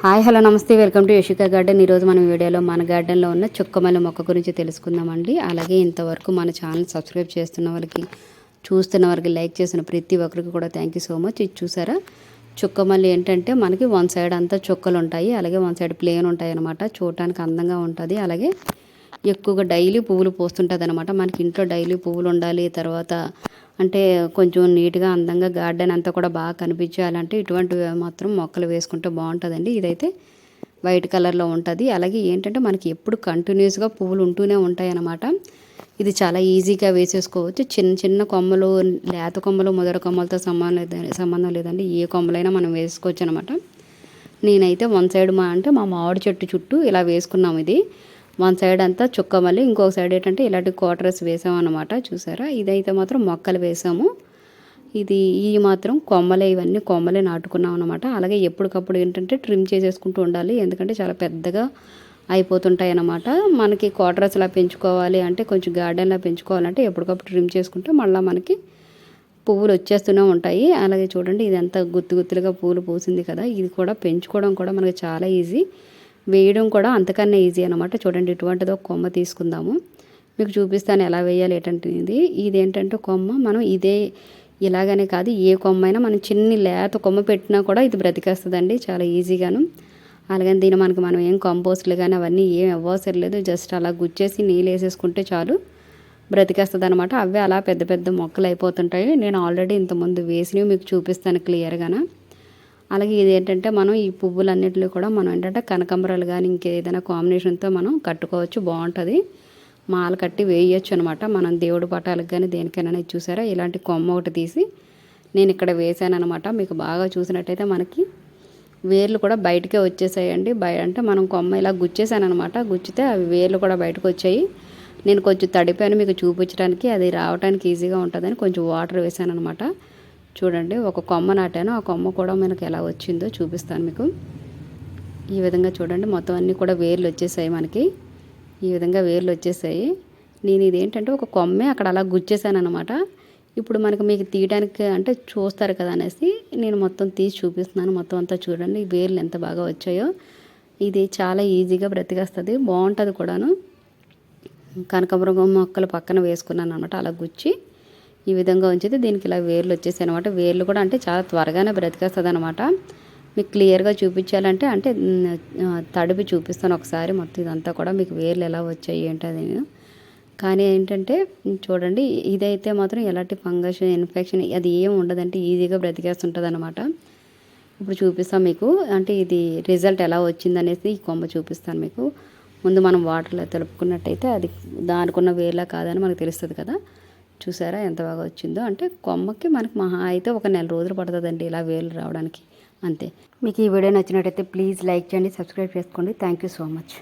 Hi hello నమస్తే. Welcome to Yashika garden. ఈరోజు మనం వీడియోలో మన గార్డెన్లో ఉన్న చుక్కమల్లి మొక్క గురించి తెలుసుకుందామండి. అలాగే ఇంతవరకు మన ఛానల్ సబ్స్క్రైబ్ చేస్తున్న వాళ్ళకి చూస్తున్న వారికి లైక్ చేసిన ప్రతి ఒక్కరికి కూడా థ్యాంక్ యూ సో మచ్ ఇది చూసారా? చుక్కమల్లి ఏంటంటే మనకి వన్ సైడ్ అంతా చుక్కలు ఉంటాయి. అలాగే వన్ సైడ్ ప్లేన్ ఉంటాయి అనమాట చూడటానికి అందంగా ఉంటుంది. అలాగే ఎక్కువగా డైలీ పువ్వులు పోస్తుంటుంది అనమాట మనకి ఇంట్లో డైలీ పువ్వులు ఉండాలి తర్వాత అంటే కొంచెం నీట్గా అందంగా గార్డెన్ అంతా కూడా బాగా కనిపించాలంటే ఇటువంటివి మాత్రం మొక్కలు వేసుకుంటే బాగుంటుందండి. ఇదైతే వైట్ కలర్లో ఉంటుంది. అలాగే ఏంటంటే మనకి ఎప్పుడు కంటిన్యూస్గా పువ్వులు ఉంటూనే ఉంటాయి అన్నమాట ఇది చాలా ఈజీగా వేసేసుకోవచ్చు. చిన్న చిన్న కొమ్మలు లేత కొమ్మలు మొదటి కొమ్మలతో సంబంధం లేదండి సంబంధం లేదండి. ఏ కొమ్మలైనా మనం వేసుకోవచ్చు అనమాట నేనైతే వన్ సైడ్ మా అంటే మా మామిడి చెట్టు చుట్టూ ఇలా వేసుకున్నాం ఇది. వన్ సైడ్ అంతా చుక్క మళ్ళీ ఇంకొక సైడ్ ఏంటంటే ఇలాంటి క్వార్టర్స్ వేసామన్నమాట అనమాట చూసారా? ఇదైతే మాత్రం మొక్కలు వేసాము. ఇది ఈ మాత్రం కొమ్మలే ఇవన్నీ కొమ్మలే నాటుకున్నాం అనమాట అలాగే ఎప్పటికప్పుడు ఏంటంటే ట్రిమ్ చేసేసుకుంటూ ఉండాలి ఎందుకంటే చాలా పెద్దగా అయిపోతుంటాయి అన్నమాట మనకి క్వార్టర్స్లా పెంచుకోవాలి అంటే కొంచెం గార్డెన్లా పెంచుకోవాలంటే ఎప్పటికప్పుడు ట్రిమ్ చేసుకుంటే మళ్ళీ మనకి పువ్వులు వచ్చేస్తూనే ఉంటాయి. అలాగే చూడండి ఇది ఎంత గుత్తు గుత్తులుగా పువ్వులు పూసింది కదా ఇది కూడా పెంచుకోవడం కూడా మనకి చాలా ఈజీ. వేయడం కూడా అంతకన్నా ఈజీ అనమాట చూడండి ఇటువంటిది ఒక కొమ్మ తీసుకుందాము. మీకు చూపిస్తాను ఎలా వేయాలి ఏంటంటే ఇది ఏంటంటే కొమ్మ మనం ఇదే ఇలాగనే కాదు ఏ కొమ్మ అయినా మనం చిన్ని లేత కొమ్మ పెట్టినా కూడా ఇది బ్రతికేస్తుందండి చాలా ఈజీగాను. అలాగని దీని మనకి మనం ఏం కంపోస్ట్లు కానీ అవన్నీ ఏం అవ్వసరం లేదు. జస్ట్ అలా గుచ్చేసి నీళ్ళు వేసేసుకుంటే చాలు బ్రతికేస్తుంది అనమాట అవే అలా పెద్ద పెద్ద మొక్కలు అయిపోతుంటాయి. నేను ఆల్రెడీ ఇంతకుముందు వేసినవి మీకు చూపిస్తాను క్లియర్గాన. అలాగే ఇది ఏంటంటే మనం ఈ పువ్వులన్నింటిలో కూడా మనం ఏంటంటే కనకంబరాలు కానీ ఇంకేదైనా కాంబినేషన్తో మనం కట్టుకోవచ్చు బాగుంటుంది. మాల కట్టి వేయచ్చు అనమాట మనం దేవుడి పటాలకు కానీ దేనికైనా చూసారా? ఇలాంటి కొమ్మ ఒకటి తీసి నేను ఇక్కడ వేసాను అనమాట మీకు బాగా చూసినట్టయితే మనకి వేర్లు కూడా బయటకే వచ్చేసాయండి. బయ అంటే మనం కొమ్మ ఇలా గుచ్చేసాను అనమాట గుచ్చితే అవి వేర్లు కూడా బయటకు వచ్చాయి. నేను కొంచెం తడిపాను మీకు చూపించడానికి. అది రావడానికి ఈజీగా ఉంటుందని కొంచెం వాటర్ వేసాను అనమాట చూడండి ఒక కొమ్మ నాటాను. ఆ కొమ్మ కూడా మనకు ఎలా వచ్చిందో చూపిస్తాను మీకు. ఈ విధంగా చూడండి మొత్తం అన్నీ కూడా వేర్లు వచ్చేసాయి మనకి. ఈ విధంగా వేర్లు వచ్చేసాయి. నేను ఇది ఏంటంటే ఒక కొమ్మే అక్కడ అలా గుచ్చేసాను అనమాట ఇప్పుడు మనకు మీకు తీయడానికి అంటే చూస్తారు కదా అనేసి నేను మొత్తం తీసి చూపిస్తున్నాను. మొత్తం అంతా చూడండి ఈ వేర్లు ఎంత బాగా వచ్చాయో. ఇది చాలా ఈజీగా బ్రతికేస్తుంది బాగుంటుంది కూడాను. కనకమృగం మొక్కలు పక్కన వేసుకున్నాను అనమాట అలా గుచ్చి. ఈ విధంగా ఉంచితే దీనికి ఇలా వేర్లు వచ్చేసాయి అనమాట వేర్లు కూడా అంటే చాలా త్వరగానే బ్రతికేస్తుంది అనమాట మీకు క్లియర్గా చూపించాలంటే అంటే తడిపి చూపిస్తాను ఒకసారి. మొత్తం ఇదంతా కూడా మీకు వేర్లు ఎలా వచ్చాయి ఏంటది కానీ ఏంటంటే చూడండి ఇదైతే మాత్రం ఎలాంటి ఫంగస్ ఇన్ఫెక్షన్ అది ఏం ఉండదంటే ఈజీగా బ్రతికేస్తుంటుంది అనమాట ఇప్పుడు చూపిస్తాను మీకు అంటే ఇది రిజల్ట్ ఎలా వచ్చిందనేసి ఈ కొమ్మ చూపిస్తాను మీకు. ముందు మనం వాటర్లో తెలుపుకున్నట్టయితే అది దానికున్న వేలా కాదని మనకు తెలుస్తుంది కదా. చూసారా ఎంత బాగా వచ్చిందో? అంటే కొమ్మకి మనకి మహా అయితే ఒక నెల రోజులు పడుతుందండి ఇలా వేలు రావడానికి. అంతే. మీకు ఈ వీడియో నచ్చినట్టయితే ప్లీజ్ లైక్ చేయండి సబ్స్క్రైబ్ చేసుకోండి. Thank you so much.